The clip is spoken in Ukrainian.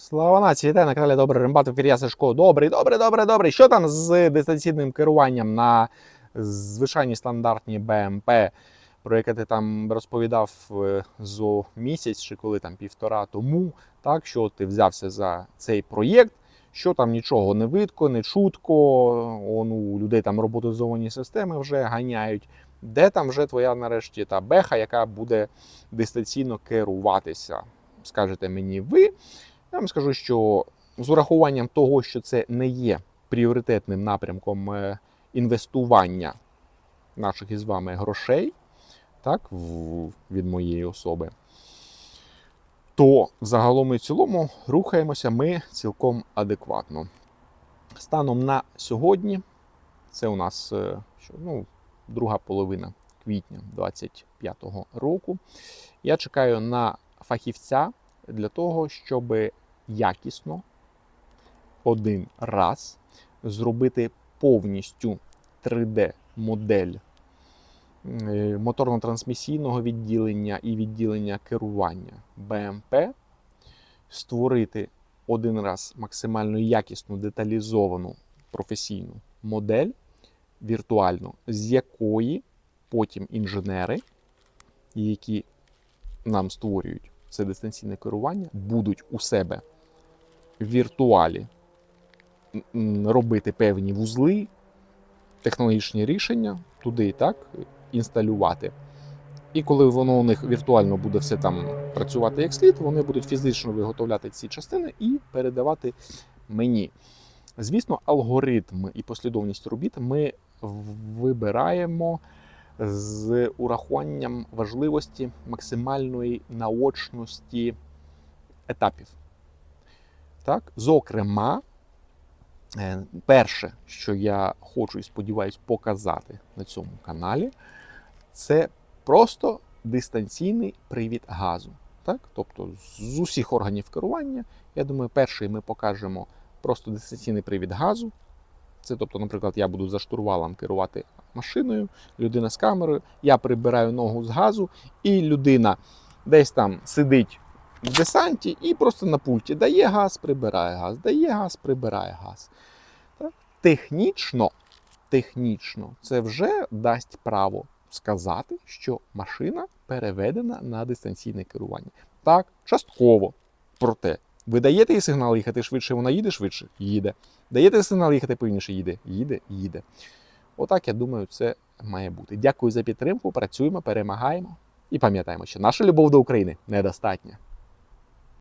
Слава нації, вітаю на каналі Добрий Рембат, в ефірі я Сашко. Добрий, добрий, добрий, добрий. Що там з дистанційним керуванням на звичайній стандартній БМП, про яке ти там розповідав е, зо місяць чи коли там півтора тому, так, що ти взявся за цей проєкт, що там нічого не видко, не чутко, он, у людей там роботизовані системи вже ганяють. Де там вже твоя нарешті та беха, яка буде дистанційно керуватися? Скажете мені ви. Я вам скажу, що з урахуванням того, що це не є пріоритетним напрямком е, інвестування наших із вами грошей, так, від моєї особи, то загалом і в цілому рухаємося ми цілком адекватно. Станом на сьогодні, це у нас е, ну, друга половина квітня 25-го року. Я чекаю на фахівця для того, щоб якісно один раз зробити повністю 3D-модель е, моторно-трансмісійного відділення і відділення керування БМП, створити один раз максимально якісну, деталізовану професійну модель віртуальну, з якої потім інженери, які нам створюють це дистанційне керування, будуть у себе віртуалі робити певні вузли, технологічні рішення туди так інсталювати. І коли воно у них віртуально буде все там працювати як слід, вони будуть фізично виготовляти ці частини і передавати мені. Звісно, алгоритм і послідовність робіт ми вибираємо з урахуванням важливості максимальної наочності етапів. Так? Зокрема, е, перше, що я хочу і сподіваюся показати на цьому каналі, це просто дистанційний привід газу. Так? Тобто з усіх органів керування, я думаю, перший ми покажемо просто дистанційний привід газу. Це, тобто, наприклад, я буду за штурвалом керувати машиною, людина з камерою, я прибираю ногу з газу, і людина десь там сидить в десанті і просто на пульті дає газ, прибирає газ, дає газ, прибирає газ. Так? Технічно, технічно це вже дасть право сказати, що машина переведена на дистанційне керування. Так, частково. Проте, ви даєте їй сигнал їхати швидше, вона їде швидше, їде. Даєте сигнал їхати повільніше, їде, їде, їде. Отак, я думаю, це має бути. Дякую за підтримку. Працюємо, перемагаємо і пам'ятаємо, що наша любов до України недостатня.